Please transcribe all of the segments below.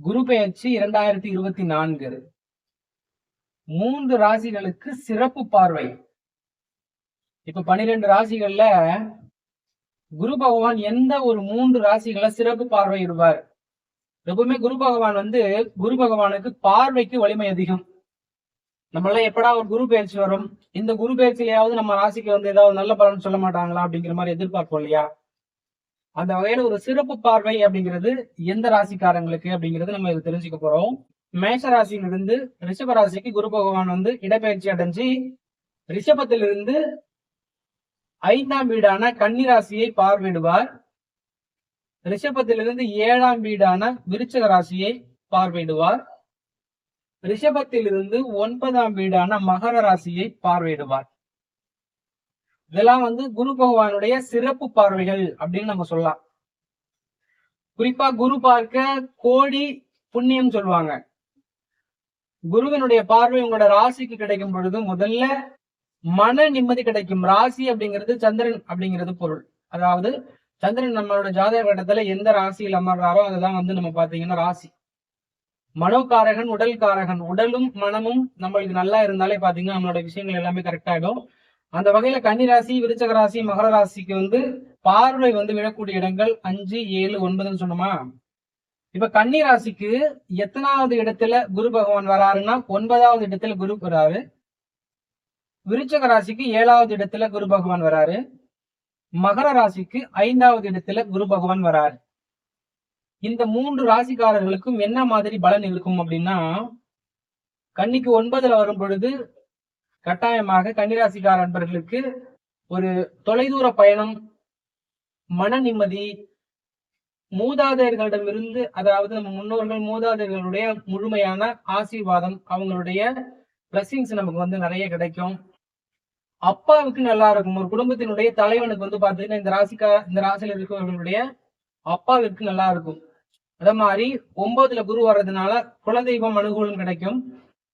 குரு பெயர்ச்சி இரண்டாயிரத்தி இருபத்தி நான்கு. மூன்று ராசிகளுக்கு சிறப்பு பார்வை. இப்ப பனிரெண்டு ராசிகள்ல குரு பகவான் எந்த ஒரு மூன்று ராசிகளை சிறப்பு பார்வையிடுவார்? எப்பவுமே குரு பகவான் வந்து குரு பகவானுக்கு பார்வைக்கு வலிமை அதிகம். நம்மளாம் எப்படா ஒரு குரு பயிற்சி வரும்? இந்த குரு பயிற்சியிலையாவது நம்ம ராசிக்கு வந்து ஏதாவது நல்ல பலன் சொல்ல மாட்டாங்களா அப்படிங்கிற மாதிரி எதிர்பார்ப்போம் இல்லையா? அந்த வகையில ஒரு சிறப்பு பார்வை அப்படிங்கிறது எந்த ராசிக்காரங்களுக்கு அப்படிங்கிறது நம்ம இது தெரிஞ்சுக்க போறோம். மேஷ ராசியிலிருந்து ரிஷப ராசிக்கு குரு பகவான் வந்து இடப்பெயர்ச்சி அடைஞ்சு ரிஷபத்திலிருந்து ஐந்தாம் வீடான கன்னி ராசியை பார்வையிடுவார். ரிஷபத்திலிருந்து ஏழாம் வீடான விருச்சக ராசியை பார்வையிடுவார். ரிஷபத்திலிருந்து ஒன்பதாம் வீடான மகர ராசியை பார்வையிடுவார். இதெல்லாம் வந்து குரு பகவானுடைய சிறப்பு பார்வைகள் அப்படின்னு நம்ம சொல்லலாம். குறிப்பா குரு பார்க்க கோடி புண்ணியம் சொல்லுவாங்க. குருவினுடைய பார்வை உங்களோட ராசிக்கு கிடைக்கும் பொழுது முதல்ல மன நிம்மதி கிடைக்கும். ராசி அப்படிங்கிறது சந்திரன் அப்படிங்கிறது பொருள். அதாவது சந்திரன் நம்மளோட ஜாதக கட்டத்துல எந்த ராசியில் அமர்றாரோ அதுதான் வந்து நம்ம பாத்தீங்கன்னா ராசி. மனோகாரகன் உடல்காரகன். உடலும் மனமும் நம்மளுக்கு நல்லா இருந்தாலே பாத்தீங்கன்னா நம்மளோட விஷயங்கள் எல்லாமே கரெக்ட் ஆகும் அந்த வகையில கன்னி ராசி விருச்சக ராசி மகர ராசிக்கு வந்து பார்வை வந்து விழக்கூடிய இடங்கள் அஞ்சு ஏழு ஒன்பதுன்னு சொன்னோமா? இப்ப கன்னி ராசிக்கு எத்தனாவது இடத்துல குரு பகவான் வராருன்னா ஒன்பதாவது இடத்துல குரு வராரு. விருச்சக ராசிக்கு ஏழாவது இடத்துல குரு பகவான் வராரு. மகர ராசிக்கு ஐந்தாவது இடத்துல குரு பகவான் வராரு. இந்த மூன்று ராசிக்காரர்களுக்கும் என்ன மாதிரி பலன் இருக்கும் அப்படின்னா கன்னிக்கு ஒன்பதுல வரும் பொழுது கட்டாயமாக கன்னிராசிக்கார அன்பர்களுக்கு ஒரு தொலைதூர பயணம் மன நிம்மதி மூதாதையர்களிடமிருந்து அதாவது நம்ம முன்னோர்கள் மூதாதையர்களுடைய முழுமையான ஆசீர்வாதம் அவங்களுடைய பிளஸ்ஸிங்ஸ் நமக்கு வந்து நிறைய கிடைக்கும். அப்பாவுக்கு நல்லா இருக்கும். ஒரு குடும்பத்தினுடைய தலைவனுக்கு வந்து பார்த்தீங்கன்னா இந்த ராசிக்கா இந்த ராசியில் இருக்கிறவர்களுடைய அப்பாவிற்கு நல்லா இருக்கும். அதே மாதிரி ஒன்பதுல குரு வர்றதுனால குலதெய்வம் அனுகூலம் கிடைக்கும்.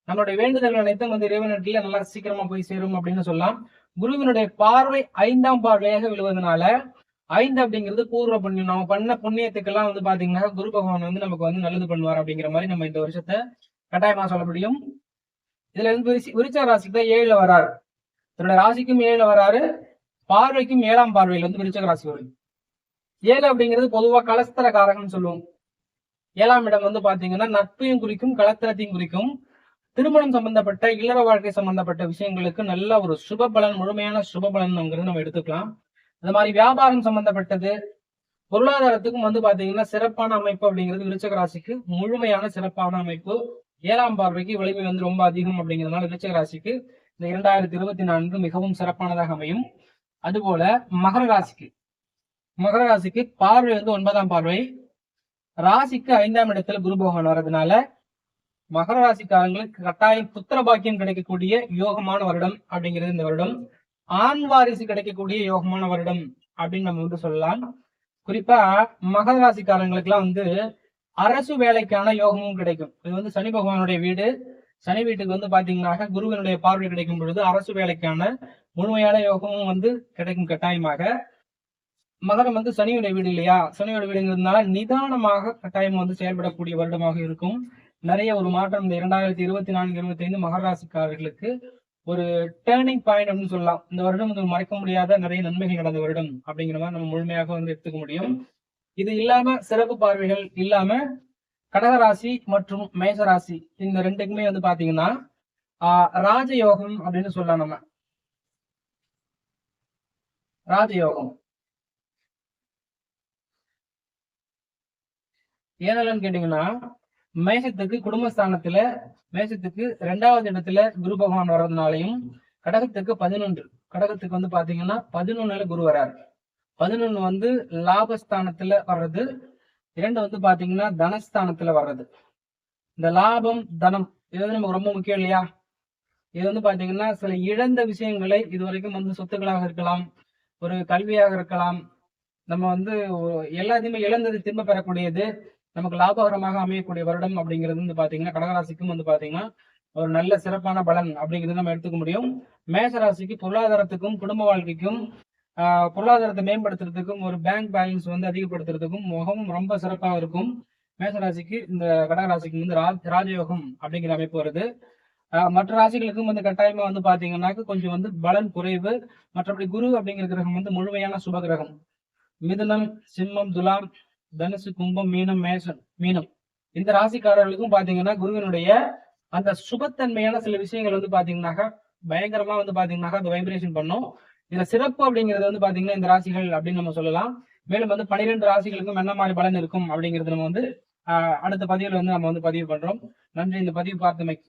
நம்மளுடைய வேண்டுதல் அனைத்தும் வந்து இறைவனிடத்துல நல்லா சீக்கிரமா போய் சேரும் அப்படின்னு சொல்லலாம். குருவினுடைய பார்வை ஐந்தாம் பார்வையாக விழுவதனால ஐந்து அப்படிங்கிறது பூர்வ புண்ணியம். நம்ம பண்ண புண்ணியத்துக்கெல்லாம் வந்து பாத்தீங்கன்னா குரு பகவான் வந்து நமக்கு வந்து நல்லது பண்ணுவார் அப்படிங்கிற மாதிரி நம்ம இந்த வருஷத்தை கட்டாயமா சொல்ல முடியும். இதுல இருந்து விருச்ச ராசிக்கு தான் ஏழுல வராரு. தன்னோட ராசிக்கும் ஏழுல வராரு. பார்வைக்கும் ஏழாம் பார்வையில வந்து விருச்சக ராசி வரும் ஏழு அப்படிங்கிறது பொதுவா கலஸ்தர காரகம்னு சொல்லுவோம். ஏழாம் இடம் வந்து பாத்தீங்கன்னா நட்பையும் குறிக்கும் கலத்திரத்தையும் குறிக்கும். திருமணம் சம்பந்தப்பட்ட இல்லற வாழ்க்கை சம்பந்தப்பட்ட விஷயங்களுக்கு நல்ல ஒரு சுப பலன் முழுமையான சுப பலன்ங்கிறது நம்ம எடுத்துக்கலாம். அது மாதிரி வியாபாரம் சம்பந்தப்பட்டது பொருளாதாரத்துக்கும் வந்து பாத்தீங்கன்னா சிறப்பான அமைப்பு அப்படிங்கிறது விருச்சக ராசிக்கு முழுமையான சிறப்பான அமைப்பு. ஏழாம் பார்வைக்கு வலிமை வந்து ரொம்ப அதிகம் அப்படிங்கிறதுனால விருச்சக ராசிக்கு இந்த இரண்டாயிரத்தி இருபத்தி நான்கு மிகவும் சிறப்பானதாக அமையும். அதுபோல மகர ராசிக்கு மகர ராசிக்கு பார்வை வந்து ஒன்பதாம் பார்வை. ராசிக்கு ஐந்தாம் இடத்துல குரு பகவான் வர்றதுனால மகர ராசிக்காரங்களுக்கு கட்டாயம் புத்திர பாக்கியம் கிடைக்கக்கூடிய யோகமான வருடம் அப்படிங்கிறது இந்த வருடம். ஆண் வாரிசு கிடைக்கக்கூடிய யோகமான வருடம் அப்படின்னு நம்ம வந்து சொல்லலாம். குறிப்பா மகர ராசிக்காரங்களுக்கு எல்லாம் வந்து அரசு வேலைக்கான யோகமும் கிடைக்கும். இது வந்து சனி பகவானுடைய வீடு. சனி வீட்டுக்கு வந்து பாத்தீங்கன்னாக்க குருவினுடைய பார்வை கிடைக்கும் பொழுது அரசு வேலைக்கான முழுமையான யோகமும் வந்து கிடைக்கும் கட்டாயமாக. மகரம் வந்து சனியுடைய வீடு இல்லையா? சனியோட வீடுங்கிறதுனால நிதானமாக கட்டாயம் வந்து செயல்படக்கூடிய வருடமாக இருக்கும். நிறைய ஒரு மாற்றம் இந்த இரண்டாயிரத்தி இருபத்தி நான்கு இருபத்தி ஐந்து மகராசிக்காரர்களுக்கு ஒரு டேர்னிங் பாயிண்ட் அப்படின்னு சொல்லலாம். இந்த வருடம் வந்து மறைக்க முடியாத நிறைய நன்மைகள் நடந்த வருடம் அப்படிங்கிற மாதிரி நம்ம முழுமையாக வந்து எடுத்துக்க முடியும். இது இல்லாம சிறப்பு பார்வைகள் இல்லாம கடகராசி மற்றும் மேசராசி இந்த ரெண்டுக்குமே வந்து பாத்தீங்கன்னா ஆஹ் ராஜயோகம் அப்படின்னு சொல்லலாம் நம்ம. ராஜயோகம். ஏனலன்னு கேட்டீங்கன்னா மேஷத்துக்கு குடும்பஸ்தானத்துல மேஷத்துக்கு ரெண்டாவது இடத்துல குரு பகவான் வர்றதுனாலையும் கடகத்துக்கு பதினொன்று. கடகத்துக்கு வந்து பாத்தீங்கன்னா பதினொன்னுல குரு வராரு பதினொன்னு வந்து லாபஸ்தானத்துல வர்றது. இரண்டு வந்து பாத்தீங்கன்னா தனஸ்தானத்துல வர்றது. இந்த லாபம் தனம் இது வந்து நமக்கு ரொம்ப முக்கியம் இல்லையா? இது வந்து பாத்தீங்கன்னா சில இழந்த விஷயங்களை இது வரைக்கும் வந்து சொத்துக்களாக இருக்கலாம் ஒரு கல்வியாக இருக்கலாம். நம்ம வந்து எல்லாத்தையுமே இழந்தது திரும்ப பெறக்கூடியது நமக்கு லாபகரமாக அமையக்கூடிய வருடம் அப்படிங்கிறது வந்து பாத்தீங்கன்னா கடகராசிக்கும் வந்து பாத்தீங்கன்னா ஒரு நல்ல சிறப்பான பலன் அப்படிங்கிறது நம்ம எடுத்துக்க முடியும். மேசராசிக்கு பொருளாதாரத்துக்கும் குடும்ப வாழ்க்கைக்கும் ஆஹ் பொருளாதாரத்தை மேம்படுத்துறதுக்கும் ஒரு பேங்க் பேலன்ஸ் வந்து அதிகப்படுத்துறதுக்கும் முகமும் ரொம்ப சிறப்பாக இருக்கும். மேசராசிக்கு இந்த கடகராசிக்கு வந்து ராஜ் ராஜயோகம் அப்படிங்கிற அமைப்பு வருது. ஆஹ் மற்ற ராசிகளுக்கும் வந்து கட்டாயமா வந்து பாத்தீங்கன்னாக்க கொஞ்சம் வந்து பலன் குறைவு. மற்றபடி குரு அப்படிங்கிற கிரகம் வந்து முழுமையான சுப கிரகம். மிதுனம் சிம்மம் துலாம் தனுசு கும்பம் மீனம் மேசன் மீனம். இந்த ராசிக்காரர்களுக்கும் பாத்தீங்கன்னா குருவினுடைய அந்த சுபத்தன்மையான சில விஷயங்கள் வந்து பாத்தீங்கன்னாக்கா பயங்கரமா வந்து பாத்தீங்கன்னாக்கா அந்த வைப்ரேஷன் பண்ணும். இதுல சிறப்பு அப்படிங்கிறது வந்து பாத்தீங்கன்னா இந்த ராசிகள் அப்படின்னு நம்ம சொல்லலாம். மேலும் வந்து பனிரெண்டு ராசிகளுக்கும் என்ன மாதிரி பலன் இருக்கும் அப்படிங்கிறது நம்ம வந்து ஆஹ் அடுத்த பதிவுல வந்து நம்ம வந்து பதிவு பண்றோம். நன்றி. இந்த பதிவு பார்த்தமைக்கு